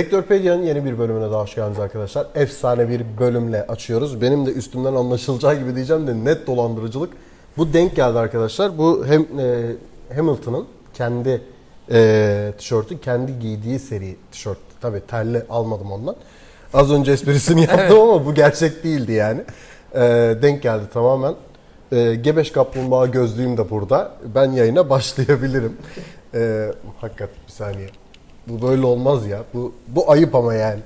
Sektörpedia'nın yeni bir bölümüne daha hoş geldiniz arkadaşlar. Efsane bir bölümle açıyoruz. Benim de üstümden anlaşılacağı gibi diyeceğim de net dolandırıcılık. Bu denk geldi arkadaşlar. Bu hem e, Hamilton'ın kendi e, tişörtü, kendi giydiği seri tişört. Tabii terli almadım ondan. Az önce esprisini yaptım ama bu gerçek değildi yani. E, denk geldi tamamen. E, Gebeş Kaplumbağa gözlüğüm de burada. Ben yayına başlayabilirim. E, hakikat bir saniye. Bu böyle olmaz ya. Bu bu ayıp ama yani.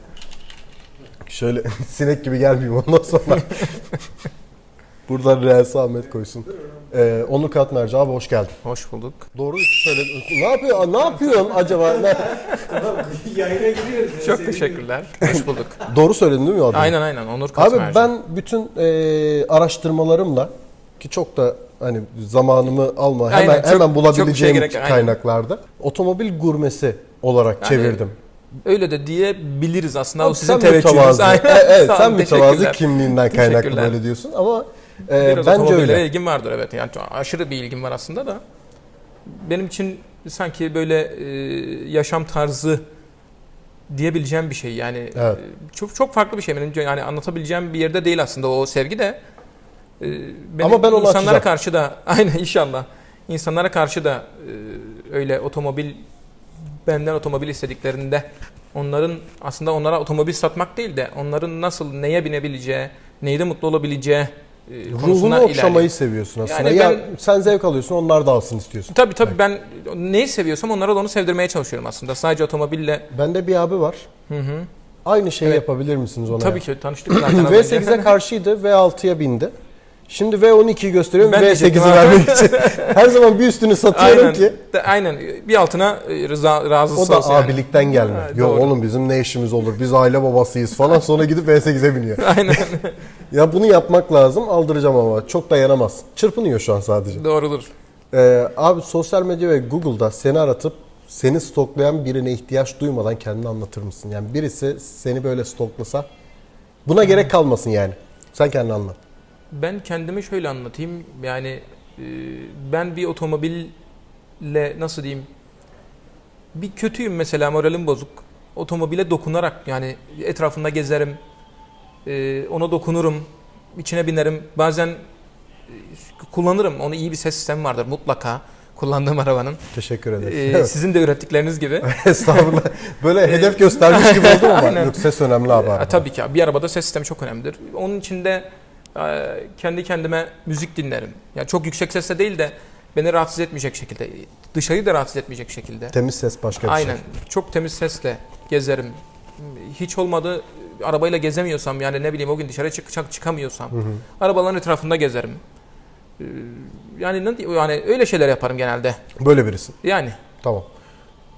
Şöyle sinek gibi gelmeyeyim ondan sonra. Buradan Reels Ahmet koysun. Ee, Onur Katmerci abi hoş geldin. Hoş bulduk. Doğru söyledin. Ne yapıyor? Ne yapıyorsun acaba? Ne? Yayına giriyoruz. ya, Çok teşekkürler. Hoş bulduk. Doğru söyledin değil mi adını? aynen aynen Onur Abi Katmerci. ben bütün e, araştırmalarımla ki çok da hani zamanımı alma Aynen, hemen çok- hemen çok bulabileceğim şey gerek- aynen. kaynaklarda otomobil gurmesi olarak Yani çevirdim. Öyle de diyebiliriz aslında. o Abi sizin teveccühünüz. E, evet sen mütevazı teşekkürler. kimliğinden kaynaklı böyle diyorsun ama e, Biraz bence öyle. ilgim vardır evet. Yani aşırı bir ilgim var aslında da. Benim için sanki böyle e, yaşam tarzı diyebileceğim bir şey. Yani Evet. e, çok çok farklı bir şey. Benim yani anlatabileceğim bir yerde değil aslında o sevgi de. E, benim Ama ben onu insanlara açacağım. karşı da aynen inşallah. İnsanlara karşı da e, öyle otomobil benden otomobil istediklerinde onların aslında onlara otomobil satmak değil de onların nasıl neye binebileceği, neyde mutlu olabileceği e, Ruhunu okşamayı ilerliyorum. seviyorsun aslında. Yani ya ben- sen zevk alıyorsun, onlar da alsın istiyorsun. Tabii tabii ben neyi seviyorsam onlara da onu sevdirmeye çalışıyorum aslında. Sadece otomobille. Bende bir abi var. Hı hı. Aynı şeyi Evet. yapabilir misiniz ona? Tabii ya? ki tanıştık zaten. az önce. V8'e karşıydı, V6'ya bindi. Şimdi V12'yi gösteriyorum, Ben diyecektim V8'i abi. vermek için. Her zaman bir üstünü satıyorum aynen, ki. de, aynen bir altına e, rıza, razısı O da olsun yani. abilikten gelme. Ha, Yo doğru. oğlum bizim ne işimiz olur? Biz aile babasıyız falan. Sonra gidip V8'e biniyor. Aynen ya bunu yapmak lazım. Aldıracağım ama çok dayanamaz. Çırpınıyor şu an sadece. doğrudur. Ee, abi sosyal medya ve Google'da seni aratıp seni stoklayan birine ihtiyaç duymadan kendini anlatır mısın? Yani birisi seni böyle stoklasa buna gerek kalmasın yani. Sen kendini anlat. Ben kendimi şöyle anlatayım. Yani e, ben bir otomobille nasıl diyeyim bir kötüyüm mesela moralim bozuk. Otomobile dokunarak yani etrafında gezerim. e, ona dokunurum. içine binerim. Bazen e, kullanırım. Onu iyi bir ses sistemi vardır mutlaka kullandığım arabanın. Teşekkür ederim. E, Evet. sizin de ürettikleriniz gibi. Estağfurullah. Böyle hedef göstermiş gibi ama Aynen. yok ses önemli abi. E, arabada. tabii ki bir arabada ses sistemi çok önemlidir. Onun içinde e, kendi kendime müzik dinlerim. Yani çok yüksek sesle değil de beni rahatsız etmeyecek şekilde, dışarıyı da rahatsız etmeyecek şekilde. Temiz ses başka bir Aynen. şey. Çok temiz sesle gezerim. Hiç olmadı arabayla gezemiyorsam yani ne bileyim o gün dışarı çık çık- çıkamıyorsam Hı hı. arabaların etrafında gezerim. E, Yani ne yani öyle şeyler yaparım genelde. Böyle birisin. Yani Tamam.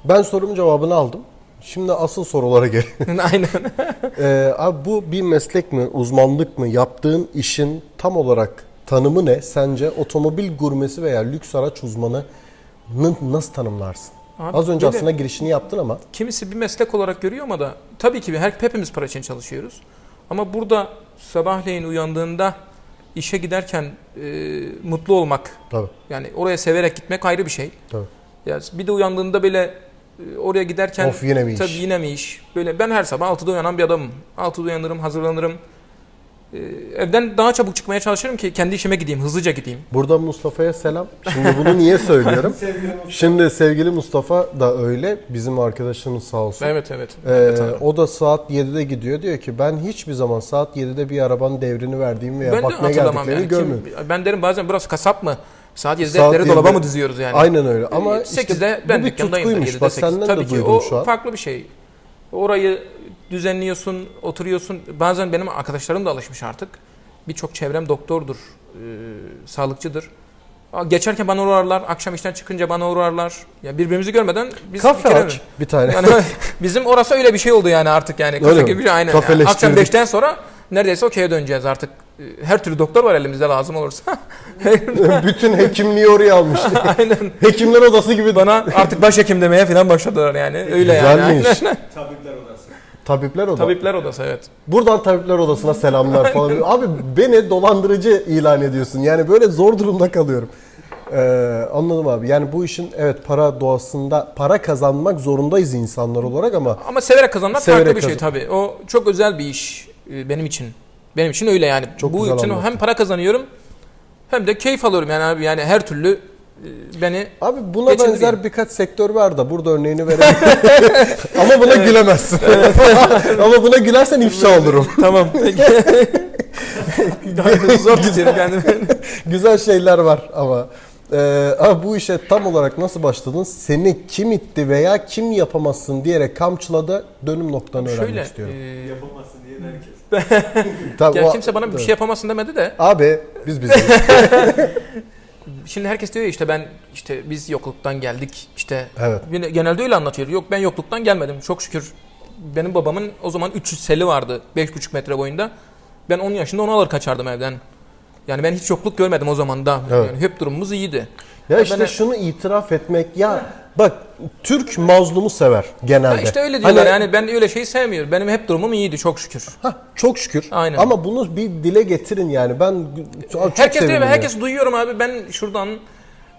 Ben sorumun cevabını aldım. Şimdi asıl sorulara gel. aynen. Ee, abi bu bir meslek mi, uzmanlık mı? Yaptığın işin tam olarak tanımı ne? Sence otomobil gurmesi veya lüks araç uzmanı nasıl tanımlarsın? Abi Az önce aslında girişini yaptın ama Kimisi bir meslek olarak görüyor ama da tabii ki her, hepimiz para için çalışıyoruz. Ama burada sabahleyin uyandığında işe giderken e, mutlu olmak tabii yani oraya severek gitmek ayrı bir şey. tabii. Ya bir de uyandığında böyle oraya giderken Of yine mi iş? tabii yine mi iş? Böyle ben her sabah 6'da uyanan bir adamım. 6'da uyanırım, hazırlanırım. E, evden daha çabuk çıkmaya çalışırım ki kendi işime gideyim, hızlıca gideyim. Burada Mustafa'ya selam. Şimdi bunu niye söylüyorum? Şimdi sevgili Mustafa da öyle. Bizim arkadaşımız sağ olsun. Evet evet. Ee, evet abi. o da saat 7'de gidiyor. Diyor ki ben hiçbir zaman saat 7'de bir arabanın devrini verdiğimi veya ben bakmaya geldiklerini yani. Kim- görmüyorum. ben derim bazen burası kasap mı? Saat 7'de Saat etleri dolaba 7'de mı diziyoruz yani? Aynen öyle. Ama Ee, işte 8'de bu ben bir dükkandayım. tutkuymuş. Bak senden Tabii de ki o şu an. farklı bir şey. Orayı düzenliyorsun, oturuyorsun. Bazen benim arkadaşlarım da alışmış artık. Birçok çevrem doktordur, e, sağlıkçıdır. Geçerken bana uğrarlar, akşam işten çıkınca bana uğrarlar. Ya birbirimizi görmeden biz Kafe bir aç bir tane. Yani bizim orası öyle bir şey oldu yani artık yani. Kafe gibi bir şey aynen. Kafeleştirdik. Akşam 5'ten sonra neredeyse okey'e döneceğiz artık. E, Her türlü doktor var elimizde lazım olursa. Bütün hekimliği oraya almıştı. aynen. Hekimler odası gibi. Bana artık başhekim demeye falan başladılar yani. Öyle yani. Güzelmiş. Tabipler Odası. Tabipler odası. Tabipler odası evet. Buradan tabipler odasına selamlar falan. Abi beni dolandırıcı ilan ediyorsun. Yani böyle zor durumda kalıyorum. Ee, anladım abi. Yani bu işin evet para doğasında para kazanmak zorundayız insanlar olarak ama Ama severek kazanmak Severek farklı bir şey kazan- tabii. O çok özel bir iş benim için. Benim için öyle yani. Çok Bu güzel için anlattın. hem para kazanıyorum hem de keyif alıyorum yani abi. Yani her türlü e, beni abi buna benzer birkaç sektör var da burada örneğini verelim. ama buna gülemezsin. ama buna gülersen ifşa olurum. tamam peki. Zor tutuyorum kendimi. Güzel şeyler var ama. Ee, abi bu işe tam olarak nasıl başladın? Seni kim itti veya kim yapamazsın diyerek kamçıladı dönüm noktanı öğrenmek Şöyle istiyorum. e, Yapamazsın diye herkes. Tabii ya o- kimse bana bir şey yapamazsın demedi de Abi biz biziz. Şimdi herkes diyor ya işte ben işte biz yokluktan geldik işte Evet. Genelde öyle anlatıyor. Yok ben yokluktan gelmedim. Çok şükür benim babamın o zaman 300 seli vardı 5,5 metre boyunda. Ben 10 yaşında onu alır kaçardım evden. Yani ben hiç yokluk görmedim o zaman da. Evet. Yani hep durumumuz iyiydi. Ya Ben- işte şunu itiraf etmek ya bak Türk mazlumu sever genelde. Ya işte öyle diyorlar Hani- yani ben öyle şeyi sevmiyorum. Benim hep durumum iyiydi çok şükür. Hah, çok şükür. Aynen. Ama bunu bir dile getirin yani. Ben çok herkes diyor ya. herkes duyuyorum abi ben şuradan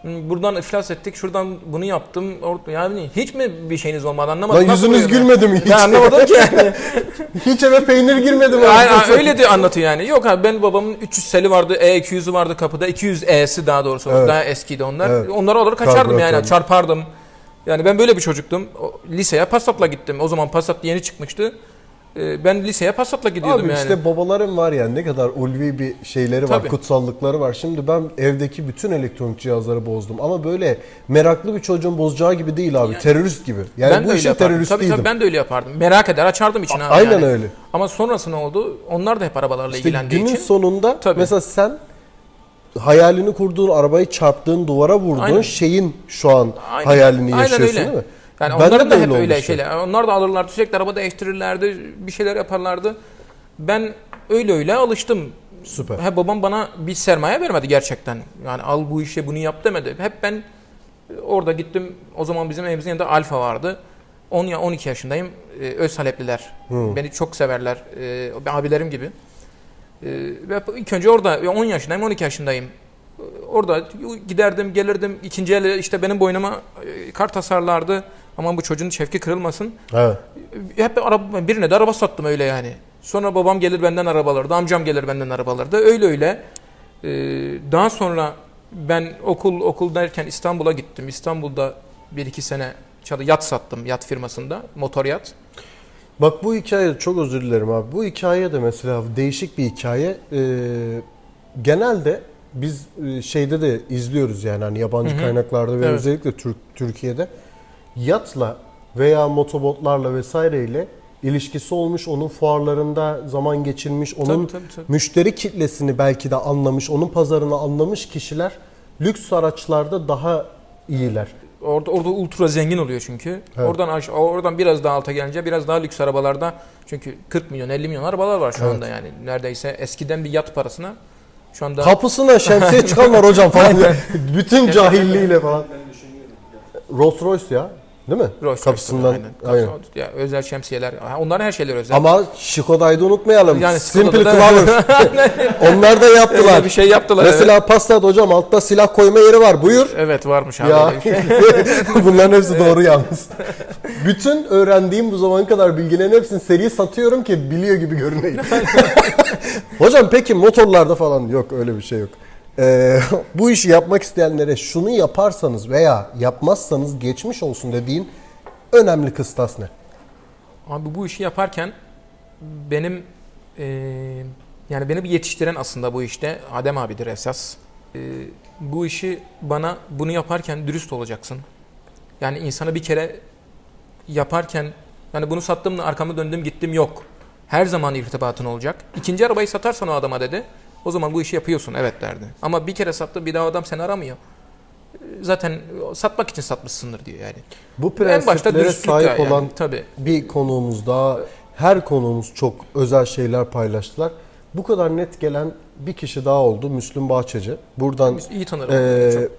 buradan iflas ettik şuradan bunu yaptım. Yani hiç mi bir şeyiniz olmadı anlamadım. Lan yüzünüz ya? gülmedi mi hiç? Ben anlamadım ki yani. hiç eve peynir girmedi mi? Aynen, öyle diyor anlatıyor yani. Yok abi ben babamın 300 seli vardı, E200'ü vardı kapıda. 200E'si daha doğrusu. Evet. Daha eskiydi onlar. Evet. Onları alır kaçardım Karbüratör. yani. Çarpardım. Yani ben böyle bir çocuktum. Liseye Passat'la gittim. O zaman Passat yeni çıkmıştı. Ee, ben liseye Passat'la gidiyordum Abi yani. işte babaların var ya ne kadar ulvi bir şeyleri var, Tabii. kutsallıkları var. Şimdi ben evdeki bütün elektronik cihazları bozdum ama böyle meraklı bir çocuğun bozacağı gibi değil abi. Yani- terörist gibi. Yani ben bu işin yapardım. Tabii teröristiydim. tabii ben de öyle yapardım. Merak eder açardım için abi. Aynen yani. öyle. Ama sonrası ne oldu? Onlar da hep arabalarla İşte ilgilendiği günün için. sonunda Tabii. mesela sen hayalini kurduğun arabayı çarptığın duvara vurduğun Aynen. şeyin şu an Aynen. hayalini Aynen yaşıyorsun öyle. değil mi? Yani Bende onların de da hep öyle şeyler. Onlar da alırlardı sürekli araba değiştirirlerdi, bir şeyler yaparlardı. Ben öyle öyle alıştım. Süper. He, babam bana bir sermaye vermedi gerçekten. Yani al bu işe bunu yap demedi. Hep ben orada gittim. O zaman bizim evimizin yanında Alfa vardı. 10 ya 12 yaşındayım. Ee, öz Halepliler. Hı. Beni çok severler. Ee, abilerim gibi. Ee, ve ilk önce orada 10 yaşındayım, 12 yaşındayım. Ee, Orada giderdim, gelirdim. İkinci ele işte benim boynuma e, kart tasarlardı. Aman bu çocuğun şevki kırılmasın. Evet. Hep araba, birine de araba sattım öyle yani. Sonra babam gelir benden arabalardı, amcam gelir benden arabalardı. Öyle öyle. Ee, daha sonra ben okul okul derken İstanbul'a gittim. İstanbul'da bir iki sene yat sattım yat firmasında, motor yat. Bak bu hikaye çok özür dilerim abi. Bu hikaye de mesela değişik bir hikaye. Ee, genelde biz e, şeyde de izliyoruz yani hani yabancı Hı hı. kaynaklarda ve Evet. özellikle Türk Türkiye'de yatla veya motobotlarla vesaireyle ilişkisi olmuş, onun fuarlarında zaman geçirmiş, onun Tabii, tabii, tabii. müşteri kitlesini belki de anlamış, onun pazarını anlamış kişiler lüks araçlarda daha iyiler. Orada orada ultra zengin oluyor çünkü. Evet. Oradan aş- oradan biraz daha alta gelince biraz daha lüks arabalarda çünkü 40 milyon 50 milyon arabalar var şu Evet. anda yani. Neredeyse eskiden bir yat parasına şu anda Kapısına şemsiye çıkan var hocam falan. Bütün cahilliğiyle falan. Rolls Royce ya. Değil mi? Rolls Kapısından. Aynen. Kapısı- Ya, özel şemsiyeler. Onların her şeyleri özel. Ama Skoda'yı da unutmayalım. Yani Simple da- Clover. Onlar da yaptılar. Öyle bir şey yaptılar. evet. Mesela Passat hocam altta silah koyma yeri var. Buyur. Evet varmış abi. Ya şey. bunların hepsi doğru yalnız. Bütün öğrendiğim bu zamana kadar bilgilerin hepsini seri satıyorum ki biliyor gibi görüneyim. Hocam peki motorlarda falan yok öyle bir şey yok. Ee, bu işi yapmak isteyenlere şunu yaparsanız veya yapmazsanız geçmiş olsun dediğin önemli kıstas ne? Abi bu işi yaparken benim eee, yani beni bir yetiştiren aslında bu işte Adem abidir esas. Eee, bu işi bana bunu yaparken dürüst olacaksın. Yani insana bir kere yaparken yani bunu sattım da arkamı döndüm gittim yok. Her zaman irtibatın olacak. İkinci arabayı satarsan o adama dedi. O zaman bu işi yapıyorsun evet derdi. Ama bir kere sattı bir daha adam seni aramıyor. Eee, Zaten satmak için satmışsındır diyor yani. Bu prensiplere sahip yani. olan tabii. bir konuğumuz daha her konuğumuz çok özel şeyler paylaştılar. Bu kadar net gelen bir kişi daha oldu Müslüm Bahçeci. Buradan iyi tanırım. Ee, Çok-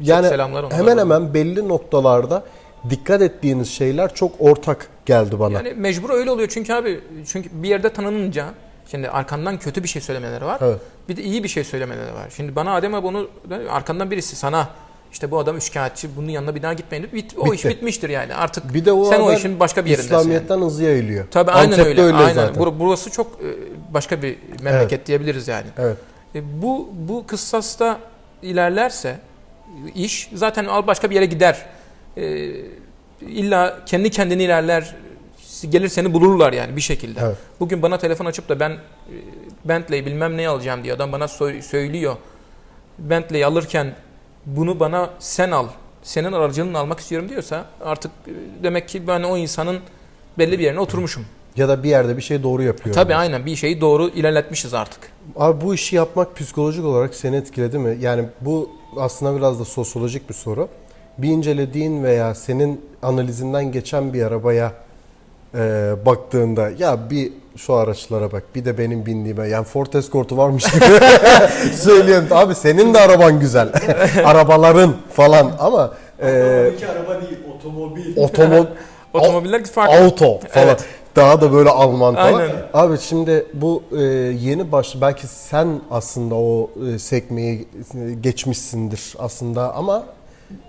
yani selamlar onlara. hemen hemen belli noktalarda dikkat ettiğiniz şeyler çok ortak geldi bana. Yani mecbur öyle oluyor çünkü abi çünkü bir yerde tanınınca Şimdi arkandan kötü bir şey söylemeleri var. Evet. Bir de iyi bir şey söylemeleri var. Şimdi bana Adem abi onu arkandan birisi sana işte bu adam üçkağıtçı bunun yanına bir daha gitmeyin. Bit, o iş Bitti. bitmiştir yani. Artık Bir de o sen o işin başka bir yerindesin. yani. İslamiyet'ten hızlı yayılıyor. Tabii aynen Antep'te öyle. aynen. zaten. Bur- Burası çok e, başka bir memleket diyebiliriz yani. Evet. E, Bu bu kıssasta ilerlerse iş zaten al başka bir yere gider. E, illa kendi kendini ilerler. Gelir seni bulurlar yani bir şekilde. Evet. Bugün bana telefon açıp da ben Bentley bilmem ne alacağım diye adam bana sö- söylüyor. Bentley alırken bunu bana sen al. Senin aracılığını almak istiyorum diyorsa artık e, demek ki ben o insanın belli bir yerine oturmuşum. Ya da bir yerde bir şey doğru yapıyor. Tabii aynen bir şeyi doğru ilerletmişiz artık. Abi bu işi yapmak psikolojik olarak seni etkiledi mi? Yani bu aslında biraz da sosyolojik bir soru. Bir incelediğin veya senin analizinden geçen bir arabaya e, baktığında ya bir şu araçlara bak bir de benim bindiğime yani Ford Escort'u varmış gibi söylüyorum. Abi senin de araban güzel. Arabaların falan ama e, iki araba değil, otomobil. otomobil Otomobiller farklı. Auto falan. Evet. Daha da böyle Alman falan. Aynen. Abi şimdi bu e, yeni baş belki sen aslında o e, sekmeyi geçmişsindir aslında ama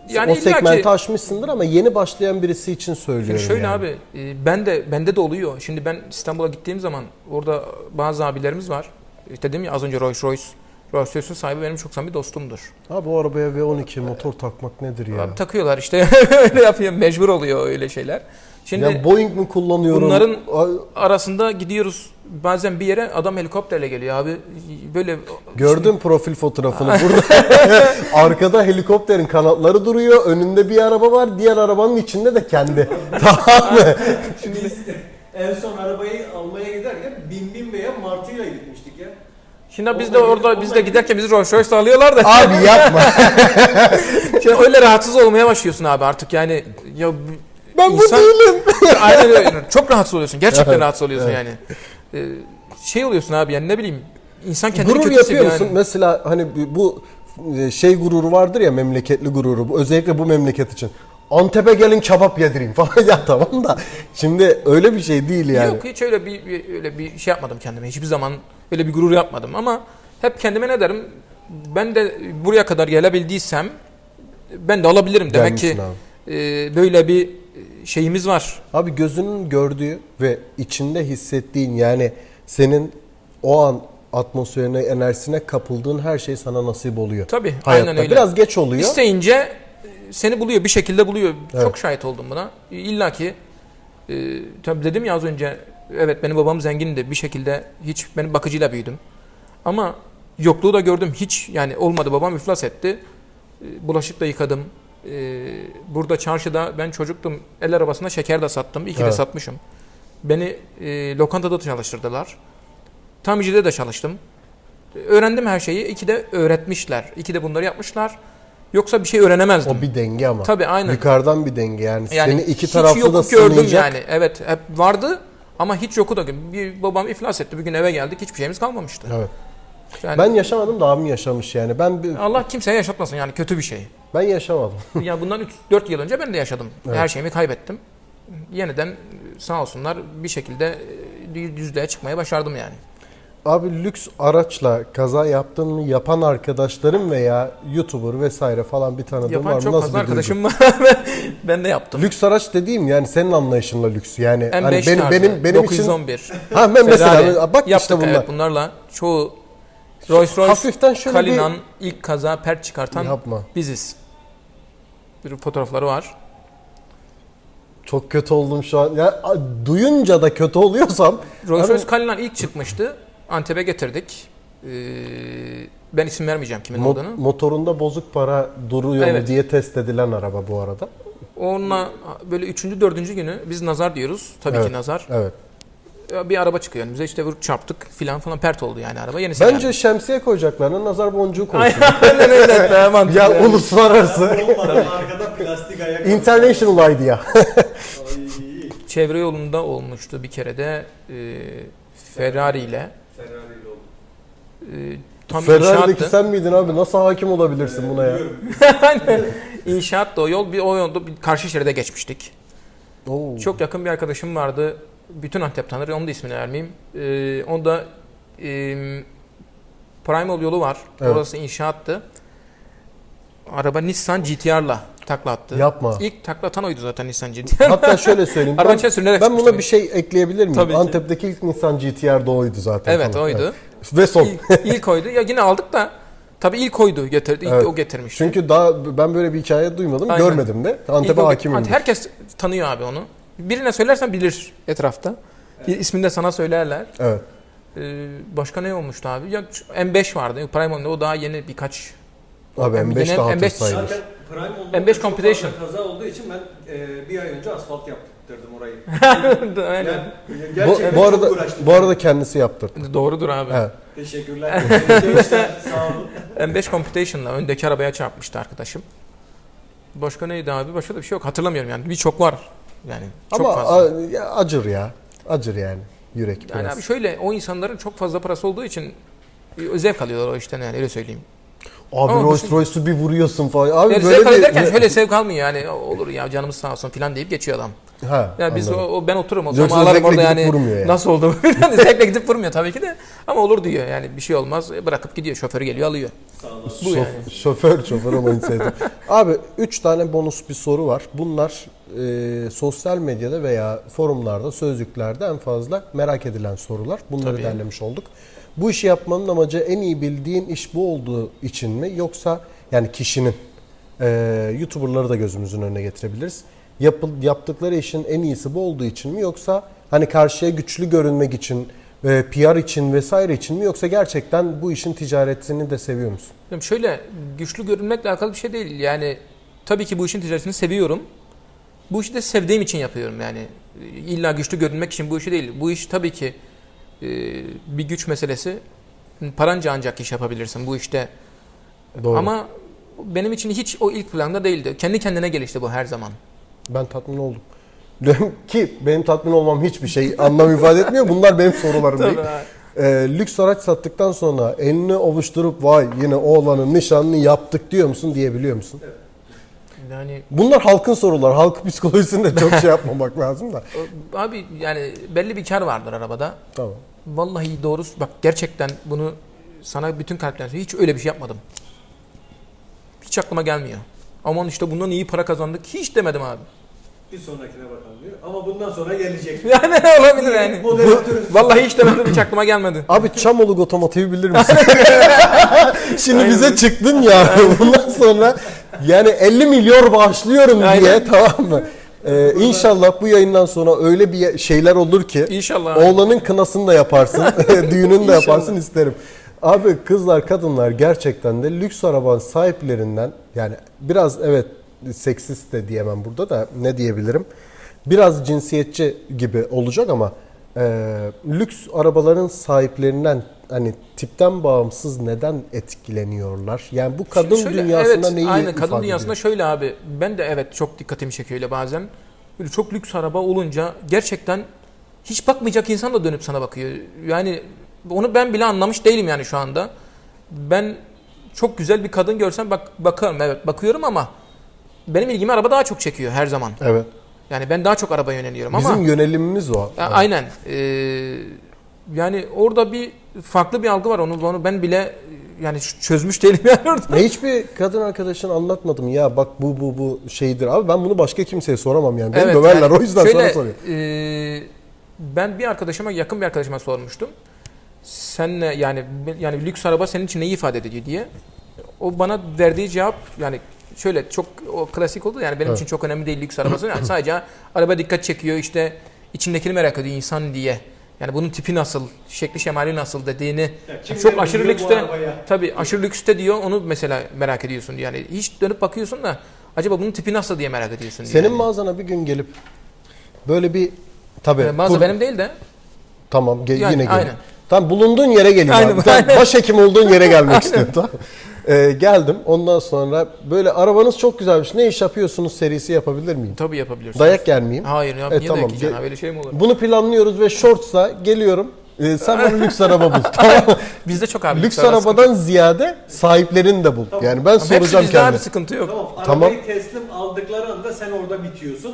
Yani o segmenti ki- aşmışsındır ama yeni başlayan birisi için söylüyorum. Şimdi şöyle yani. abi, e, ben de bende de oluyor. Şimdi ben İstanbul'a gittiğim zaman orada bazı abilerimiz var. İşte dedim ya az önce Rolls Royce. Rolls Royce'un sahibi benim çok samimi dostumdur. Abi o arabaya V12 motor takmak nedir ya? Abi takıyorlar işte öyle yapıyor. Mecbur oluyor öyle şeyler. Şimdi ya Boeing mi kullanıyorum? bunların- arasında gidiyoruz bazen bir yere adam helikopterle geliyor abi. Böyle Gördüm profil fotoğrafını burada. Arkada helikopterin kanatları duruyor. Önünde bir araba var. Diğer arabanın içinde de kendi. tamam mı? Şimdi en son arabayı almaya giderken bin bin veya martıyla gitmiştik ya. Şimdi biz de orada biz de giderken bizi Rolls Royce alıyorlar da. Abi yapma. Şimdi öyle rahatsız olmaya başlıyorsun abi artık yani ya Ben bu İnsan- değilim. aynen öyle. Çok rahatsız oluyorsun. Gerçekten rahatsız oluyorsun yani. Ee, şey oluyorsun abi yani ne bileyim insan kendini Gurur kötü yapıyor hissediyor musun? yani. Mesela hani bu e, şey gururu vardır ya memleketli gururu. Bu- Özellikle bu memleket için. Antep'e gelin kebap yedireyim falan ya tamam da şimdi öyle bir şey değil yani. Yok hiç öyle bir, bir- öyle bir şey yapmadım kendime. Hiçbir zaman öyle bir gurur yapmadım ama hep kendime ne derim? Ben de buraya kadar gelebildiysem ben de alabilirim. Demek ki Gelmişsin abi. e, böyle bir şeyimiz var. Abi gözünün gördüğü ve içinde hissettiğin yani senin o an atmosferine, enerjisine kapıldığın her şey sana nasip oluyor. Tabii Hayatta. aynen öyle. Biraz geç oluyor. İsteyince e, seni buluyor bir şekilde buluyor. Evet. Çok şahit oldum buna. İlla ki e, tabii dedim ya az önce evet benim babam zengindi bir şekilde hiç benim bakıcıyla büyüdüm. Ama yokluğu da gördüm hiç yani olmadı babam iflas etti. E, bulaşık da yıkadım. E, burada çarşıda ben çocuktum el arabasında şeker de sattım. İyi ki de Evet. satmışım. Beni e, lokantada da çalıştırdılar. Tamircide de çalıştım. Öğrendim her şeyi. İki de öğretmişler. İki de bunları yapmışlar. Yoksa bir şey öğrenemezdim. O bir denge ama. Tabii aynen. Yukarıdan bir denge yani. Yani Seni iki taraflı da gördüm sınayacak. yani. Evet hep vardı ama hiç yoku da bir babam iflas etti. Bir gün eve geldik hiçbir şeyimiz kalmamıştı. Evet. Yani Ben yaşamadım da abim yaşamış yani. Ben bir, Allah kimseye yaşatmasın yani kötü bir şey. ben yaşamadım. ya bundan 4 yıl önce ben de yaşadım. Evet. Her şeyimi kaybettim. Yeniden sağ olsunlar bir şekilde e, düzlüğe çıkmaya başardım yani. Abi lüks araçla kaza yaptın mı yapan arkadaşlarım veya YouTuber vesaire falan bir tanıdığın var Yapan mı? çok Nasıl fazla arkadaşım var. ben de yaptım. Lüks araç dediğim yani senin anlayışınla lüks yani. M5 hani benim tarzı, benim benim için 911. ha ben mesela Ferrari. bak Yaptık, işte bunlar. Evet, bunlarla çoğu Rolls Royce, Hafiften şöyle Kalinan ilk kaza pert çıkartan bir yapma. biziz. Bir fotoğrafları var. Çok kötü oldum şu an. Ya duyunca da kötü oluyorsam Rolls Abi- Royce Kalinan ilk çıkmıştı. Antep'e getirdik. Ee, ben isim vermeyeceğim kimin mo- olduğunu. motorunda bozuk para duruyor mu Evet. diye test edilen araba bu arada. Onunla böyle üçüncü, dördüncü günü biz nazar diyoruz. Tabii Evet. ki nazar. Evet. Bir araba çıkıyor önümüze işte vurup çarptık filan falan pert oldu yani araba. Yenisi Bence geldi. şemsiye koyacaklarına nazar boncuğu koysun. Aynen öyle. Mantıklı. ya uluslararası Olmadan arkada plastik ayak. international idea. Çevre yolunda olmuştu bir kere de e, Ferrari ile. Ferrari ile oldu. E, tam Ferrari'deki inşaattı. sen miydin abi? Nasıl hakim olabilirsin buna ya? İnşaat da o yol. Bir o yolda bir karşı şeride geçmiştik. Oo. Çok yakın bir arkadaşım vardı. Bütün Antep tanır. Onun da ismini vermeyeyim. Ee, o da e, Primal yolu var. Evet. Orası inşaattı. Araba Nissan GTR'la takla attı. Yapma. İlk takla atan oydu zaten Nissan GTR. Hatta şöyle söyleyeyim. Arabanın ben, sürünerek ben buna bir şey ekleyebilir miyim? Tabii ki. Antep'teki ilk Nissan GTR de oydu zaten. evet falan. oydu. Evet. Ve son. İlk, ilk oydu. Ya yine aldık da tabii ilk oydu getirdi. İlk Evet. o getirmişti. Çünkü daha ben böyle bir hikaye duymadım, Aynen. görmedim de. Antep'e hakimim. Herkes tanıyor abi onu. Birine söylersen bilir etrafta. İsmini de sana söylerler. Evet. Ee, başka ne olmuştu abi? Ya şu M5 vardı. Primal o daha yeni birkaç. Abi Yani M5 yine de hatır M5 sayılır. Zaten Prime olduğunda M5 çok Competition. fazla kaza olduğu için ben e, bir ay önce asfalt yaptırdım orayı. Aynen. Yani, Bu, gerçekten bu çok arada uğraştım. bu arada kendisi yaptırdı. Doğrudur abi. Evet. Teşekkürler. Sağ olun. M5 Competition'la öndeki arabaya çarpmıştı arkadaşım. Başka neydi abi? Başka da bir şey yok. Hatırlamıyorum yani. Birçok var. Yani çok Ama fazla. acır ya. Acır yani. Yürek yani biraz. abi şöyle o insanların çok fazla parası olduğu için e, zevk alıyorlar o işten yani öyle söyleyeyim. Abi Ama Rolls düşün- Royce'u bir vuruyorsun falan. Abi Yani böyle zevk alıyor bir... derken şöyle zevk almıyor yani olur ya canımız sağ olsun filan deyip geçiyor adam. Ha, Ya biz o, anladım. o- ben otururum o Yoksa zaman ağlarım zevkle orada gidip yani vurmuyor yani. nasıl oldu filan zevkle gidip vurmuyor tabii ki de ama olur diyor yani bir şey olmaz E, bırakıp gidiyor şoförü geliyor alıyor. Bu Şof- yani. Şoför, şoför olayını sevdim. Abi 3 tane bonus bir soru var. Bunlar e, sosyal medyada veya forumlarda, sözlüklerde en fazla merak edilen sorular. Bunları Tabii. derlemiş olduk. Bu işi yapmanın amacı en iyi bildiğin iş bu olduğu için mi? Yoksa yani kişinin, e, YouTuber'ları da gözümüzün önüne getirebiliriz. Yapıl, yaptıkları işin en iyisi bu olduğu için mi? Yoksa hani karşıya güçlü görünmek için, e, PR için vesaire için mi? Yoksa gerçekten bu işin ticaretini de seviyor musun? Şöyle güçlü görünmekle alakalı bir şey değil yani tabii ki bu işin ticaretini seviyorum. Bu işi de sevdiğim için yapıyorum yani. İlla güçlü görünmek için bu işi değil. Bu iş tabii ki bir güç meselesi. Paranca ancak iş yapabilirsin bu işte. Doğru. Ama benim için hiç o ilk planda değildi. Kendi kendine gelişti bu her zaman. Ben tatmin oldum. Ki benim tatmin olmam hiçbir şey anlam ifade etmiyor. Bunlar benim sorularım değil. Ee, lüks araç sattıktan sonra elini ovuşturup vay yine oğlanın nişanını yaptık diyor musun diyebiliyor musun? Yani Bunlar halkın sorular. Halk psikolojisinde çok şey yapmamak lazım da. abi yani belli bir kar vardır arabada. Tamam. Vallahi doğrusu bak gerçekten bunu sana bütün kalpten. Hiç öyle bir şey yapmadım. Hiç aklıma gelmiyor. Aman işte bundan iyi para kazandık. Hiç demedim abi. Bir sonrakine bakalım diyor. Ama bundan sonra gelecek. Yani olabilir yani. Moderatörüz. Vallahi hiç demedim hiç aklıma gelmedi. Abi Çamoluk otomotivi bilir misin? Şimdi bize çıktın ya. Bundan sonra yani 50 milyon bağışlıyorum diye Aynen. tamam mı? Ee, inşallah bu yayından sonra öyle bir şeyler olur ki İnşallah. Oğlanın kınasını da yaparsın, düğününü de yaparsın isterim. Abi kızlar, kadınlar gerçekten de lüks arabanın sahiplerinden yani biraz evet seksist de diyemem burada da ne diyebilirim? Biraz cinsiyetçi gibi olacak ama e, lüks arabaların sahiplerinden hani tipten bağımsız neden etkileniyorlar? Yani bu kadın Şöyle, dünyasında evet, neyi kadın ifade dünyasında ediyor? şöyle abi. Ben de evet çok dikkatimi çekiyor öyle bazen. Böyle çok lüks araba olunca gerçekten hiç bakmayacak insan da dönüp sana bakıyor. Yani onu ben bile anlamış değilim yani şu anda. Ben çok güzel bir kadın görsem bak bakarım evet bakıyorum ama benim ilgimi araba daha çok çekiyor her zaman. Evet. Yani ben daha çok arabaya yöneliyorum Bizim ama yönelimimiz o. Evet. aynen. Ee, yani orada bir farklı bir algı var. Onu onu ben bile yani çözmüş değilim yani orada. Ne hiçbir kadın arkadaşın anlatmadım ya bak bu bu bu şeydir abi ben bunu başka kimseye soramam yani. Beni döverler yani o yüzden şöyle, sana soruyorum. e, ben bir arkadaşıma yakın bir arkadaşıma sormuştum. Senle yani yani lüks araba senin için neyi ifade ediyor diye. O bana verdiği cevap yani şöyle çok o klasik oldu yani benim Evet. için çok önemli değil lüks arabası. Yani sadece araba dikkat çekiyor işte içindekini merak ediyor insan diye. Yani bunun tipi nasıl, şekli şemali nasıl dediğini Ya kim çok aşırı lükste tabii aşırı lükste diyor onu mesela merak ediyorsun yani hiç dönüp bakıyorsun da acaba bunun tipi nasıl diye merak ediyorsun. Senin yani. mağazana bir gün gelip böyle bir tabii Ee, mağaza kur- benim değil de tamam ge- Yani, yine gel. aynen. Tamam bulunduğun yere geleyim Aynen, abi. Tamam, aynen. başhekim olduğun yere gelmek istiyorum tamam. Ee, geldim ondan sonra böyle arabanız çok güzelmiş ne iş yapıyorsunuz serisi yapabilir miyim? tabii yapabiliyorsun. Dayak yer miyim? Hayır ya E, niye tamam, dayak yiyeceksin ge- abi öyle şey mi olur? Bunu planlıyoruz ve shorts'a geliyorum. Ee, sen bana lüks araba bul. Tamam. Bizde çok abi. lüks araba arabadan ziyade sahiplerini de bul. Yani ben sıkıntı. Hepsi soracağım bizde abi kendime. sıkıntı yok. Tamam, Tamam. arabayı teslim aldıkları anda sen orada bitiyorsun.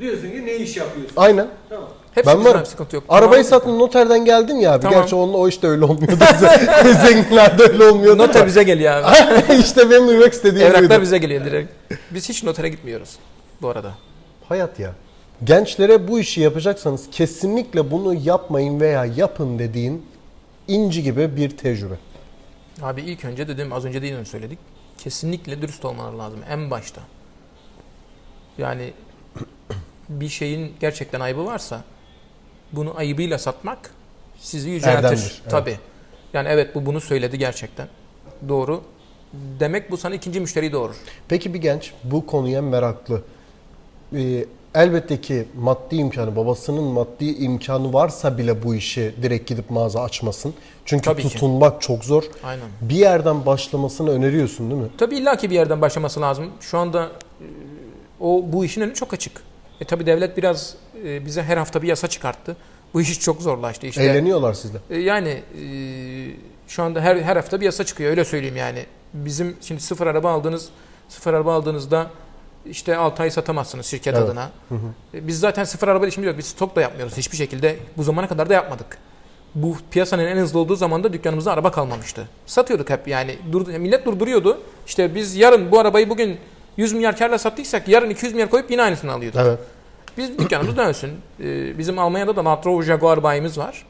Diyorsun ki ne iş yapıyorsun? Aynen. Tamam. Hepsi Ben varım. sıkıntı yok. Arabayı sattın noterden geldin ya abi. Tamam. Gerçi onunla o işte öyle olmuyordu. Zenginlerde öyle olmuyordu. Noter bize geliyor abi. işte benim duymak istediğim Evraklar buydu. bize geliyor direkt. Biz hiç notere gitmiyoruz bu arada. Hayat ya. Gençlere bu işi yapacaksanız kesinlikle bunu yapmayın veya yapın dediğin inci gibi bir tecrübe. Abi ilk önce dedim az önce de yine söyledik. Kesinlikle dürüst olmaları lazım en başta. Yani bir şeyin gerçekten ayıbı varsa bunu ayıbıyla satmak sizi yüceltir. Erdemdir, evet. Tabii. Yani evet bu bunu söyledi gerçekten. Doğru. Demek bu sana ikinci müşteriyi doğurur. Peki bir genç bu konuya meraklı. Ee, elbette ki maddi imkanı, babasının maddi imkanı varsa bile bu işi direkt gidip mağaza açmasın. Çünkü Tabii ki. tutunmak çok zor. Aynen. Bir yerden başlamasını öneriyorsun değil mi? Tabii illaki bir yerden başlaması lazım. Şu anda e, o bu işin önü çok açık. E tabii devlet biraz e, bize her hafta bir yasa çıkarttı. Bu iş çok zorlaştı işte. Eğleniyorlar sizle. E, Yani e, şu anda her her hafta bir yasa çıkıyor öyle söyleyeyim yani. Bizim şimdi sıfır araba aldığınız sıfır araba aldığınızda işte 6 ay satamazsınız şirket Evet. adına. E, Biz zaten sıfır araba işimiz yok. Biz stok da yapmıyoruz hiçbir şekilde. Bu zamana kadar da yapmadık. Bu piyasanın en hızlı olduğu zaman da dükkanımızda araba kalmamıştı. Satıyorduk hep yani. Dur, millet durduruyordu. İşte biz yarın bu arabayı bugün 100 milyar karla sattıysak yarın 200 milyar koyup yine aynısını alıyorduk. Evet. Biz dükkanımız dönsün. Ee, bizim Almanya'da da Land Rover Jaguar bayimiz var.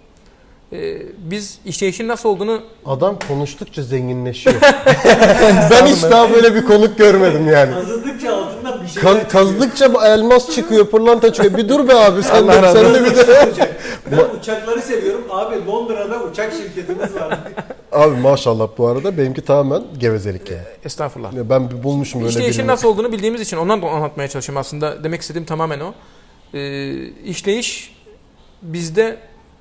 Ee, biz işleyişin nasıl olduğunu Adam konuştukça zenginleşiyor. ben hiç daha böyle bir konuk görmedim yani. Kazıdıkça altından bir şeyler Ka- kazdıkça bu elmas çıkıyor, pırlanta çıkıyor. Bir dur be abi sen de, sen de bir de. Uçak. Ben uçakları seviyorum. Abi Londra'da uçak şirketimiz var. Abi maşallah bu arada benimki tamamen gevezelik yani. estağfurullah. Ben bir bulmuşum böyle İşleyişin birini. nasıl olduğunu bildiğimiz için ondan da anlatmaya çalışıyorum aslında. Demek istediğim tamamen o. Ee, işleyiş bizde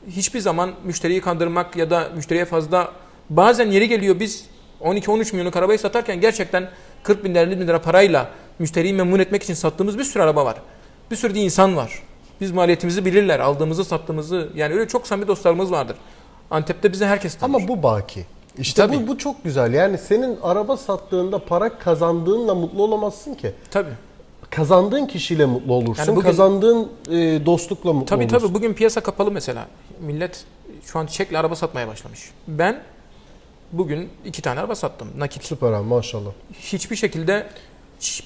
hiçbir zaman müşteriyi kandırmak ya da müşteriye fazla bazen yeri geliyor biz 12-13 milyonluk arabayı satarken gerçekten 40 bin lira 50 bin lira parayla müşteriyi memnun etmek için sattığımız bir sürü araba var. Bir sürü de insan var. Biz maliyetimizi bilirler. Aldığımızı sattığımızı yani öyle çok samimi dostlarımız vardır. Antep'te bize herkes tanır. Ama bu baki. İşte Tabii. bu, bu çok güzel. Yani senin araba sattığında para kazandığınla mutlu olamazsın ki. Tabii. Kazandığın kişiyle mutlu olursun. Yani bugün- Kazandığın e, dostlukla mutlu Tabii olursun. tabii bugün piyasa kapalı mesela. Millet şu an çekle araba satmaya başlamış. Ben bugün iki tane araba sattım nakit. Süper abi maşallah. Hiçbir şekilde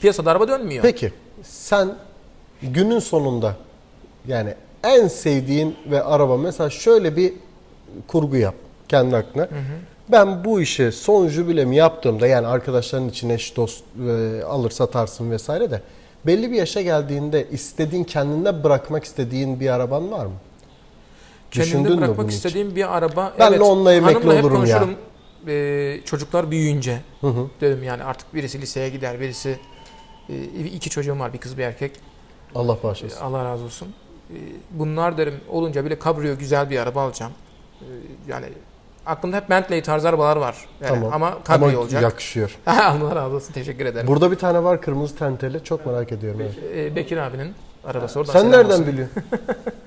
piyasada araba dönmüyor. Peki sen günün sonunda yani en sevdiğin ve araba mesela şöyle bir kurgu yap kendi aklına. Ben bu işi son jübilemi yaptığımda yani arkadaşların için eş dost e, alır satarsın vesaire de belli bir yaşa geldiğinde istediğin kendine bırakmak istediğin bir araban var mı? Düşündün Kendimde mü bırakmak istediğim bir araba. Ben de onunla emekli hep olurum ya. Ee, çocuklar büyüyünce Hı hı. dedim yani artık birisi liseye gider, birisi e, iki çocuğum var bir kız bir erkek. Allah bağışlasın. Allah razı olsun. Ee, Bunlar derim olunca bile kabrio güzel bir araba alacağım. Ee, Yani aklımda hep Bentley tarzı arabalar var. Yani Tamam. Ama kabrio Ama olacak. yakışıyor. Allah razı olsun teşekkür ederim. Burada bir tane var kırmızı tenteli. Çok merak ediyorum. evet. Ee, Bekir abinin arabası oradan Sen nereden biliyorsun?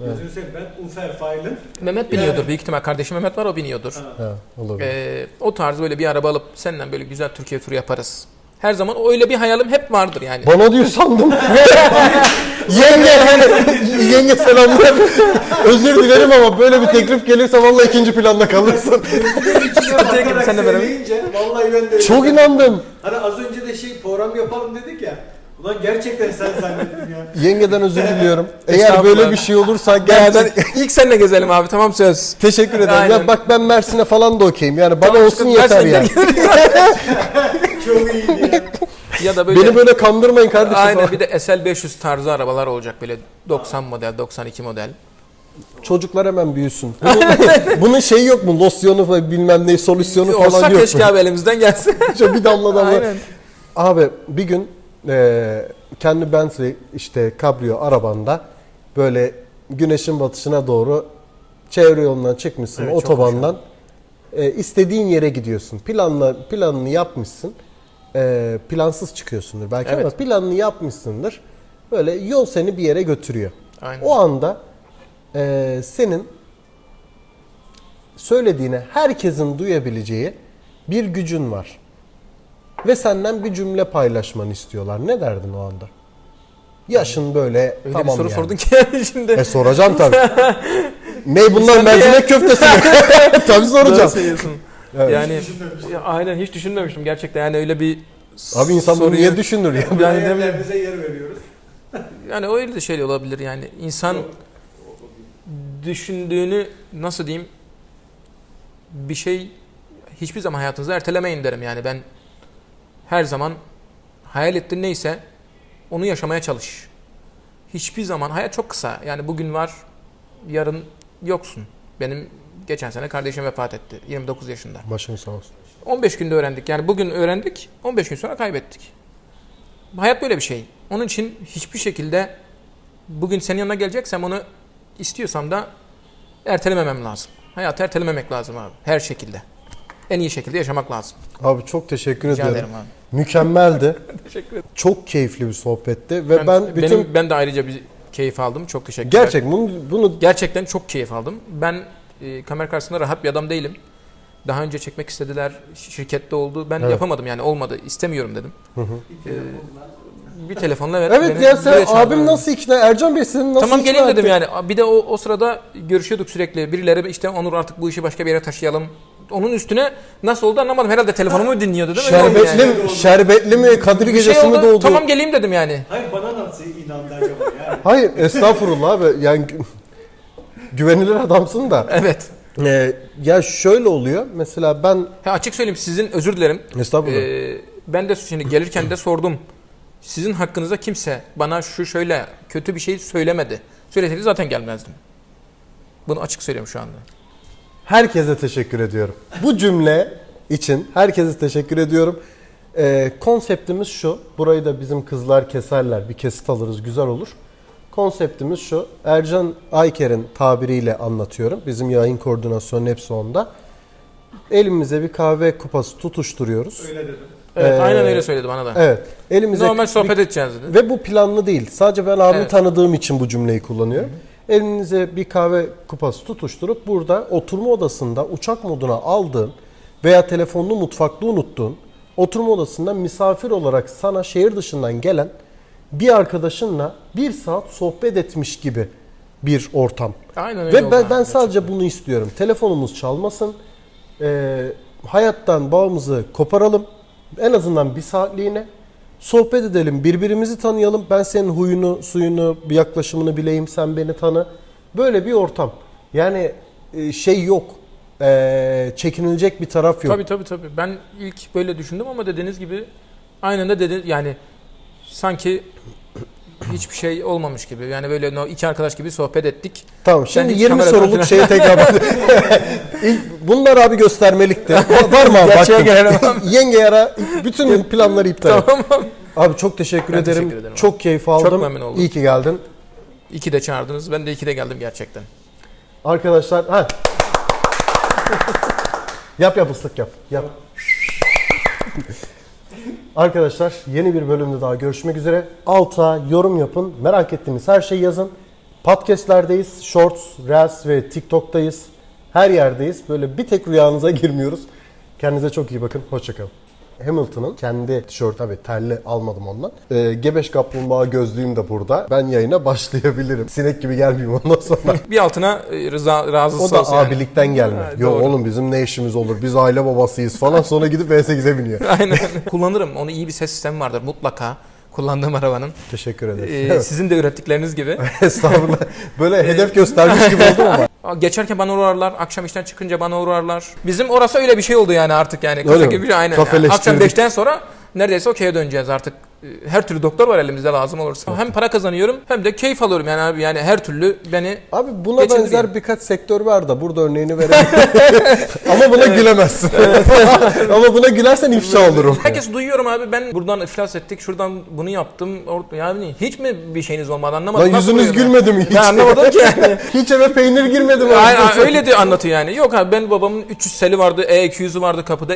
Evet. Gözünü seveyim ben Ufer Fail'in. Mehmet biniyordur büyük ihtimal kardeşim Mehmet var o biniyordur. Ha, olabilir. Ee, o tarz böyle bir araba alıp seninle böyle güzel Türkiye turu yaparız. Her zaman öyle bir hayalim hep vardır yani. Bana diyor sandım. yenge, yenge selamlar. Özür dilerim ama böyle bir teklif gelirse vallahi ikinci planda kalırsın. Sen de beraber. vallahi ben de Çok inandım. Hani az önce de şey program yapalım dedik ya. Ulan gerçekten sen zannettin ya. Yengeden özür diliyorum. Eğer böyle bir şey olursa Beraber gerçekten ilk seninle gezelim abi tamam söz. teşekkür ederim. Aynen. Ya bak ben Mersin'e falan da okeyim. Yani bana Tamam, olsun sıkıntı- yeter Mersin'e ya. Çok iyiydi ya. Ya da böyle, Beni böyle kandırmayın kardeşim. aynen falan. bir de SL500 tarzı arabalar olacak böyle 90 model 92 model. Çocuklar hemen büyüsün. Bunun, bunun şeyi yok mu? Losyonu falan bilmem ne solüsyonu falan Olsa yok keşke mu? abi elimizden gelse. Şöyle bir damla damla. Aynen. Abi bir gün e, kendi Bentley işte kabrio arabanda böyle güneşin batışına doğru çevre yolundan çıkmışsın Evet, otobandan. E, istediğin yere gidiyorsun. Planla planını yapmışsın. E, plansız çıkıyorsundur belki ama Evet. planını yapmışsındır. Böyle yol seni bir yere götürüyor. Aynen. O anda e, senin söylediğine herkesin duyabileceği bir gücün var. Ve senden bir cümle paylaşmanı istiyorlar. Ne derdin o anda? Yaşın böyle Öyle tamam bir soru yani. sordun ki yani şimdi. E soracağım tabii. ne bunlar de mercimek köftesi mi? tabii Doğru soracağım. söylüyorsun. Evet. Yani ya, aynen hiç düşünmemiştim gerçekten yani öyle bir Abi insan bunu soruyu- niye düşünür ya? Yani Yani ne bileyim. evlerimize yer veriyoruz. Yani öyle de şey olabilir yani insan düşündüğünü nasıl diyeyim bir şey hiçbir zaman hayatınızda ertelemeyin derim yani ben her zaman hayal ettiğin neyse onu yaşamaya çalış. Hiçbir zaman hayat çok kısa yani bugün var yarın yoksun. Benim geçen sene kardeşim vefat etti 29 yaşında. Başın sağ olsun. 15 günde öğrendik. Yani bugün öğrendik, 15 gün sonra kaybettik. Hayat böyle bir şey. Onun için hiçbir şekilde bugün senin yanına geleceksem onu istiyorsam da ertelememem lazım. Hayatı ertelememek lazım abi. Her şekilde. En iyi şekilde yaşamak lazım. Abi çok teşekkür Rica ediyorum. ederim abi. Mükemmeldi. Teşekkür ederim. Çok keyifli bir sohbetti ve ben, bütün benim, ben de ayrıca bir keyif aldım. Çok teşekkürler. gerçek bunu bunu Gerçekten çok keyif aldım. Ben e, kamera karşısında rahat bir adam değilim. Daha önce çekmek istediler, şirkette oldu. Ben Evet. yapamadım yani olmadı, istemiyorum dedim. Bir telefonla. Bir telefonla evet. Evet ya sen abim nasıl ikna Ercan Bey senin nasıl Tamam geleyim dedim yani. Bir de o, o sırada görüşüyorduk sürekli. Birileri işte Onur artık bu işi başka bir yere taşıyalım. Onun üstüne nasıl oldu anlamadım. Herhalde telefonumu dinliyordu değil mi? Şerbetli, yani. mi, şerbetli mi Kadir Bir Gecesi şey mi oldu. doğdu? Tamam geleyim dedim yani. Hayır bana nasıl inandı acaba yani? Hayır estağfurullah abi yani gü- güvenilir adamsın da. Evet. Ee, ya şöyle oluyor mesela ben Ha, açık söyleyeyim sizin özür dilerim. estağfurullah. Ee, ben de şimdi gelirken de sordum. Sizin hakkınızda kimse bana şu şöyle kötü bir şey söylemedi. Söyleseydi zaten gelmezdim. Bunu açık söylüyorum şu anda. Herkese teşekkür ediyorum. Bu cümle için herkese teşekkür ediyorum. Ee, konseptimiz şu. Burayı da bizim kızlar keserler. Bir kesit alırız güzel olur. Konseptimiz şu. Ercan Ayker'in tabiriyle anlatıyorum. Bizim yayın koordinasyonu hepsi onda. Elimize bir kahve kupası tutuşturuyoruz. Öyle dedim. Evet Ee, aynen öyle söyledi bana da. Evet. Elimize Normal bir- sohbet edeceğiz dedi. Ve bu planlı değil. Sadece ben abimi Evet. tanıdığım için bu cümleyi kullanıyorum. Elinize bir kahve kupası tutuşturup burada oturma odasında uçak moduna aldığın veya telefonunu mutfakta unuttuğun oturma odasında misafir olarak sana şehir dışından gelen bir arkadaşınla bir saat sohbet etmiş gibi bir ortam. Aynen öyle Ve ben, ben sadece gerçekten. bunu istiyorum. Telefonumuz çalmasın. Ee, hayattan bağımızı koparalım. En azından bir saatliğine. Sohbet edelim. Birbirimizi tanıyalım. Ben senin huyunu, suyunu, bir yaklaşımını bileyim. Sen beni tanı. Böyle bir ortam. Yani e, şey yok. Ee, çekinilecek bir taraf yok. Tabii tabii tabii. Ben ilk böyle düşündüm ama dediğiniz gibi aynen de dedi yani sanki hiçbir şey olmamış gibi. Yani böyle no- iki arkadaş gibi sohbet ettik. Tamam şimdi hiç 20 kameradan soruluk şeye tekrar bak. İlk- Bunlar abi göstermelikti. Var mı abi? Gerçeğe Baktım. gelelim. Yenge yara bütün planları iptal et. Tamam. Abi çok teşekkür Ben ederim. teşekkür ederim. Çok keyif aldım. memnun oldum. İyi ki geldin. İki de çağırdınız. Ben de iki de geldim gerçekten. Arkadaşlar ha. yap yap ıslık yap. Yap. Arkadaşlar yeni bir bölümde daha görüşmek üzere. Alta yorum yapın. Merak ettiğiniz her şeyi yazın. Podcast'lerdeyiz. Shorts, Reels ve TikTok'tayız. Her yerdeyiz. Böyle bir tek rüyanıza girmiyoruz. Kendinize çok iyi bakın. Hoşçakalın. Hamilton'ın kendi tişört tabii terli almadım ondan. Ee, Gebeş kaplumbağa gözlüğüm de burada. Ben yayına başlayabilirim. Sinek gibi gelmeyeyim ondan sonra. Bir altına e, rıza, razısı O da olsun yani. abilikten gelme. Ha, Yo doğru. oğlum bizim ne işimiz olur? Biz aile babasıyız falan. Sonra gidip V8'e biniyor. Aynen. Kullanırım. Onu iyi bir ses sistemi vardır mutlaka. Kullandığım arabanın. Teşekkür ederim. Ee, Evet. sizin de ürettikleriniz gibi. Estağfurullah. Böyle hedef göstermiş gibi oldum ama. Geçerken bana uğrarlar. Akşam işten çıkınca bana uğrarlar. Bizim orası öyle bir şey oldu yani artık yani. Öyle mi? aynen. Yani. Akşam 5'ten sonra neredeyse okey'e döneceğiz artık. Ee, Her türlü doktor var elimizde lazım olursa. Hem para kazanıyorum hem de keyif alıyorum yani abi yani her türlü beni Abi buna benzer birkaç sektör var da burada örneğini verelim. ama buna gülemezsin. ama buna gülersen ifşa olurum. Herkes duyuyorum abi ben buradan iflas ettik şuradan bunu yaptım yani hiç mi bir şeyiniz olmadı anlamadım. Lan yüzünüz gülmedi mi hiç? Ben anlamadım ki yani. hiç eve peynir girmedi mi? Aynen, öyle diyor anlatıyor yani. Yok abi ben babamın 300 seli vardı, E200'ü vardı kapıda.